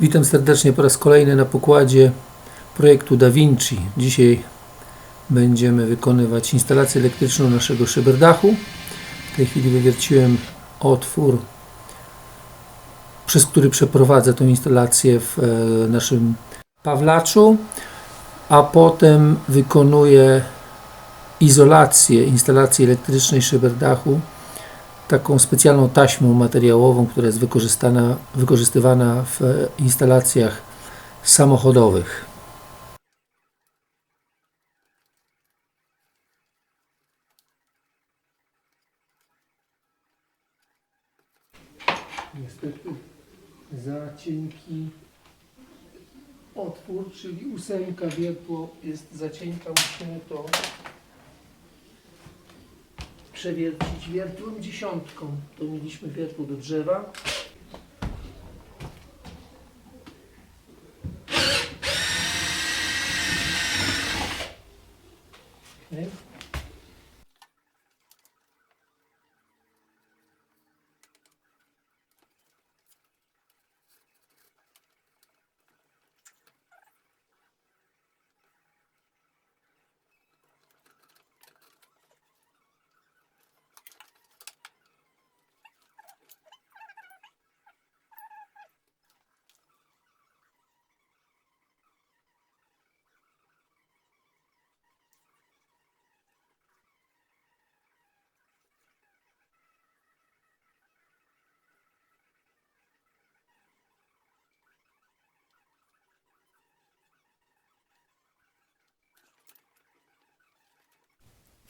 Witam serdecznie po raz kolejny na pokładzie projektu Da Vinci. Dzisiaj będziemy wykonywać instalację elektryczną naszego szyberdachu. W tej chwili wywierciłem otwór, przez który przeprowadzę tę instalację w e, naszym Pawlaczu, a potem wykonuję izolację instalacji elektrycznej szyberdachu taką specjalną taśmą materiałową, która jest wykorzystana, wykorzystywana w instalacjach samochodowych. Niestety za cienki otwór, czyli ósemka wiertło jest za cienka, musimy to przewiercić wiertłem dziesiątką. To mieliśmy wiertło do drzewa. Okay.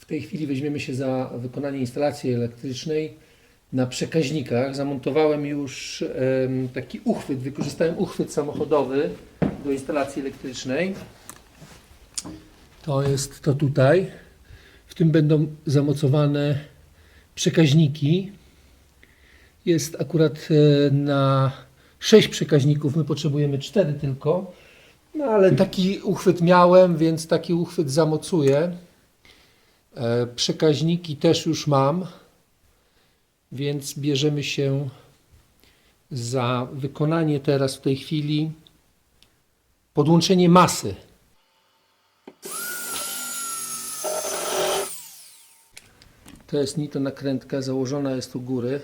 W tej chwili weźmiemy się za wykonanie instalacji elektrycznej na przekaźnikach. Zamontowałem już taki uchwyt, wykorzystałem uchwyt samochodowy do instalacji elektrycznej. To jest to tutaj. W tym będą zamocowane przekaźniki. Jest akurat e, na 6 przekaźników, my potrzebujemy 4 tylko. No ale taki uchwyt miałem, więc taki uchwyt zamocuję. E, Przekaźniki też już mam, więc bierzemy się za wykonanie teraz w tej chwili podłączenie masy. To jest nito nakrętka, założona jest u góry.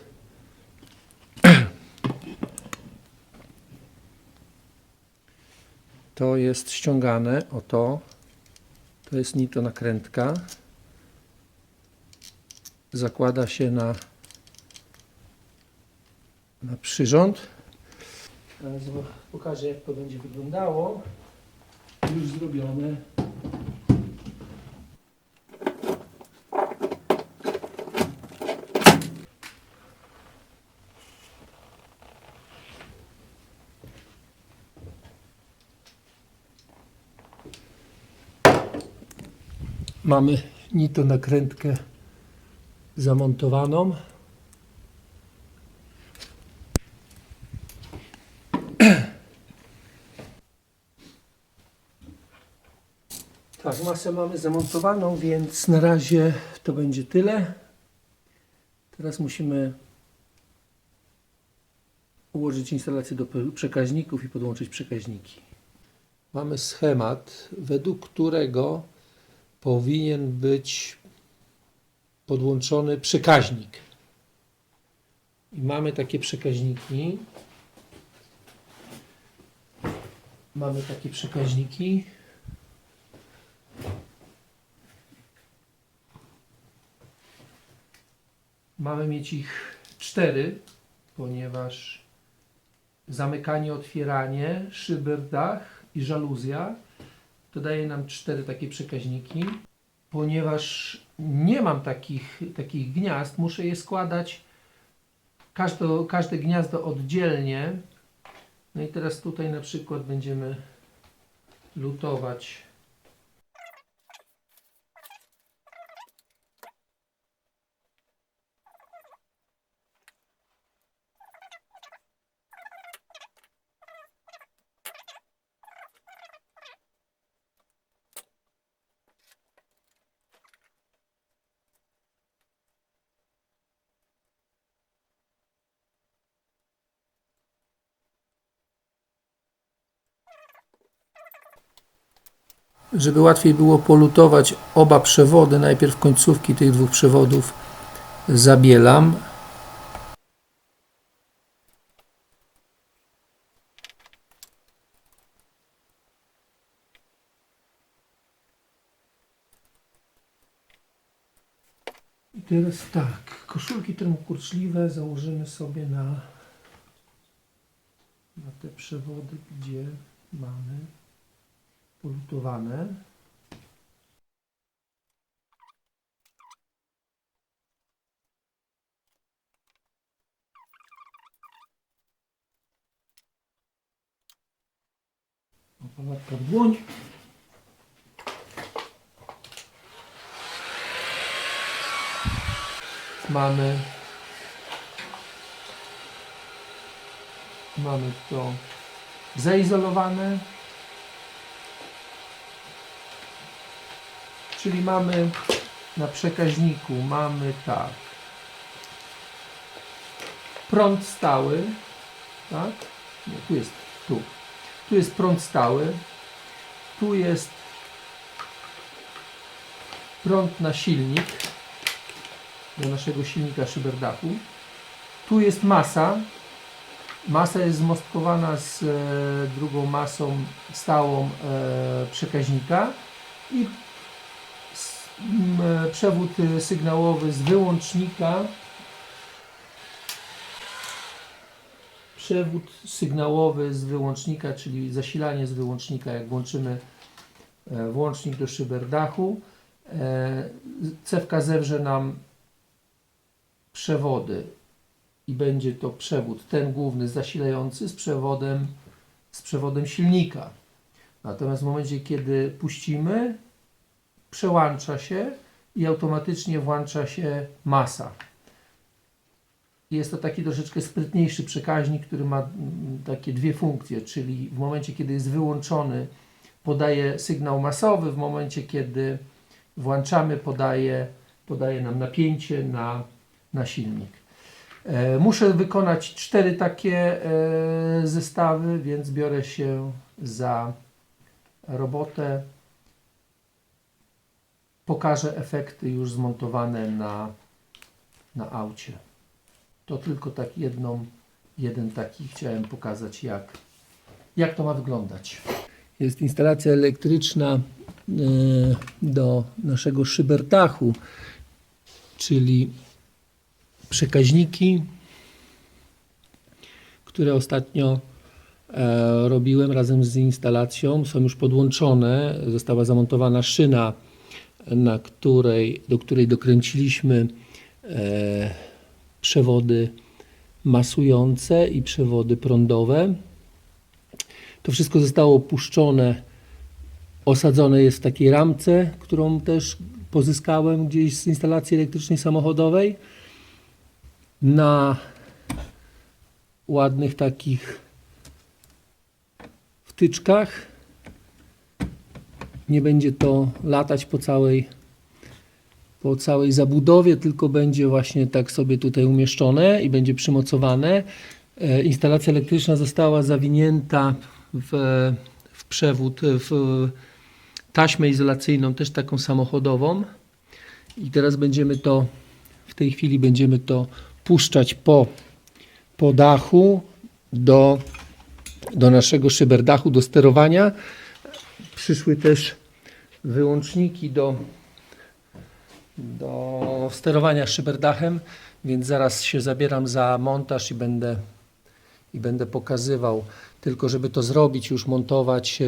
To jest ściągane, oto. To jest nito nakrętka zakłada się na, na przyrząd. Teraz pokażę jak to będzie wyglądało. Już zrobione. Mamy nito nakrętkę zamontowaną. Tak, masę mamy zamontowaną, więc na razie to będzie tyle. Teraz musimy ułożyć instalację do przekaźników i podłączyć przekaźniki. Mamy schemat, według którego powinien być podłączony przekaźnik. I mamy takie przekaźniki. Mamy takie przekaźniki. Mamy mieć ich cztery, ponieważ zamykanie, otwieranie, szyber, dach i żaluzja to daje nam cztery takie przekaźniki ponieważ nie mam takich, takich gniazd, muszę je składać każde, każde gniazdo oddzielnie. No i teraz tutaj na przykład będziemy lutować Żeby łatwiej było polutować oba przewody, najpierw końcówki tych dwóch przewodów zabielam. I teraz tak, koszulki termokurczliwe założymy sobie na, na te przewody, gdzie mamy polutowane. Opalatka w dłoń. Mamy mamy to zaizolowane. Czyli mamy na przekaźniku mamy tak prąd stały, tak? Nie, tu jest tu. Tu jest prąd stały. Tu jest prąd na silnik do naszego silnika szyberdachu. Tu jest masa. Masa jest zmostkowana z e, drugą masą stałą e, przekaźnika i przewód e, sygnałowy z wyłącznika przewód sygnałowy z wyłącznika, czyli zasilanie z wyłącznika, jak włączymy e, włącznik do szyberdachu. E, Cewka zewrze nam przewody i będzie to przewód ten główny zasilający z przewodem, z przewodem silnika. Natomiast w momencie, kiedy puścimy, przełącza się i automatycznie włącza się masa. Jest to taki troszeczkę sprytniejszy przekaźnik, który ma mm, takie dwie funkcje, czyli w momencie, kiedy jest wyłączony, podaje sygnał masowy, w momencie, kiedy włączamy, podaje, podaje nam napięcie na, na silnik. E, muszę wykonać cztery takie e, zestawy, więc biorę się za robotę. Pokażę efekty już zmontowane na, na aucie. To tylko tak jedną, jeden taki chciałem pokazać, jak, jak to ma wyglądać. Jest instalacja elektryczna e, do naszego szybertachu, czyli przekaźniki, które ostatnio e, robiłem razem z instalacją. Są już podłączone. Została zamontowana szyna, na której, do której dokręciliśmy e, przewody masujące i przewody prądowe. To wszystko zostało opuszczone, osadzone jest w takiej ramce, którą też pozyskałem gdzieś z instalacji elektrycznej samochodowej. Na ładnych takich wtyczkach. Nie będzie to latać po całej po całej zabudowie, tylko będzie właśnie tak sobie tutaj umieszczone i będzie przymocowane. E, Instalacja elektryczna została zawinięta w, w przewód, w taśmę izolacyjną, też taką samochodową. I teraz będziemy to, w tej chwili będziemy to puszczać po, po dachu do, do naszego szyberdachu, do sterowania. Przyszły też wyłączniki do, do sterowania szyberdachem, więc zaraz się zabieram za montaż i będę, i będę pokazywał. Tylko żeby to zrobić, już montować e,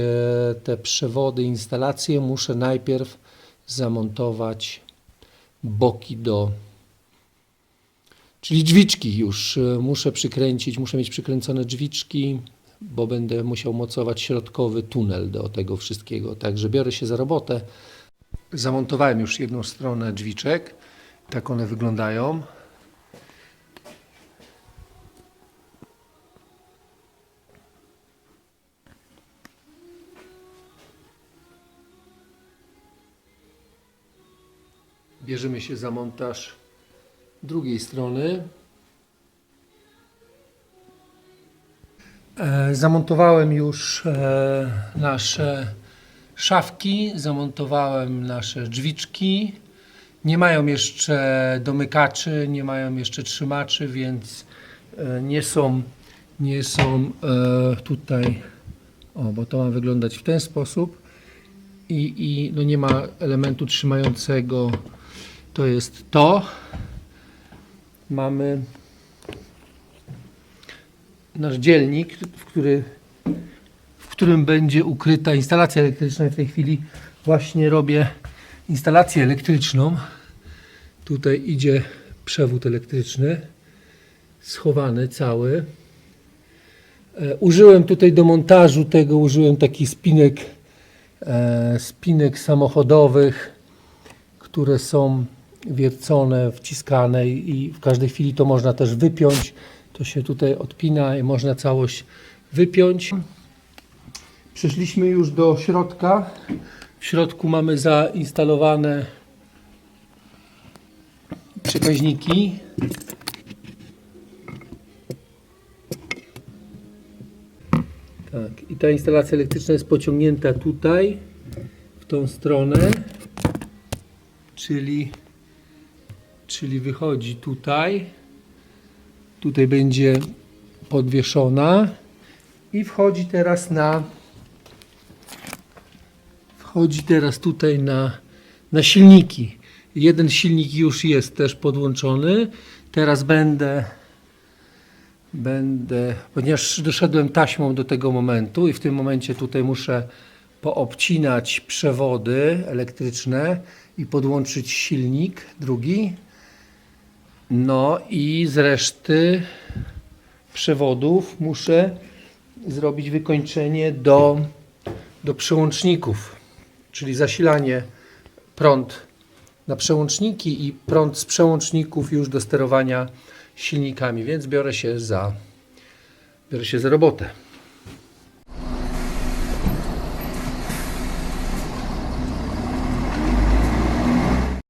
te przewody, instalacje, muszę najpierw zamontować boki do, czyli drzwiczki już. e, Muszę przykręcić, muszę mieć przykręcone drzwiczki, bo będę musiał mocować środkowy tunel do tego wszystkiego. Także biorę się za robotę. Zamontowałem już jedną stronę drzwiczek. Tak one wyglądają. Bierzemy się za montaż drugiej strony. Zamontowałem już e, nasze szafki, zamontowałem nasze drzwiczki. Nie mają jeszcze domykaczy, nie mają jeszcze trzymaczy, więc e, nie są, nie są e, tutaj, o, bo to ma wyglądać w ten sposób i, i no nie ma elementu trzymającego, to jest to. Mamy nasz dzielnik, w, który, w którym będzie ukryta instalacja elektryczna. W tej chwili właśnie robię instalację elektryczną. Tutaj idzie przewód elektryczny, schowany cały. E, Użyłem tutaj do montażu tego, użyłem takich spinek, e, spinek samochodowych, które są wiercone, wciskane i i w każdej chwili to można też wypiąć. To się tutaj odpina i można całość wypiąć. Przeszliśmy już do środka. W środku mamy zainstalowane przekaźniki. Tak, i ta instalacja elektryczna jest pociągnięta tutaj, w tą stronę, czyli, czyli wychodzi tutaj. Tutaj będzie podwieszona i wchodzi teraz na wchodzi teraz tutaj na, na silniki. Jeden silnik już jest też podłączony. Teraz będę będę, ponieważ doszedłem taśmą do tego momentu i w tym momencie tutaj muszę poobcinać przewody elektryczne i podłączyć silnik drugi. No i z reszty przewodów muszę zrobić wykończenie do, do przełączników, czyli zasilanie prąd na przełączniki i prąd z przełączników już do sterowania silnikami, więc biorę się za, biorę się za robotę.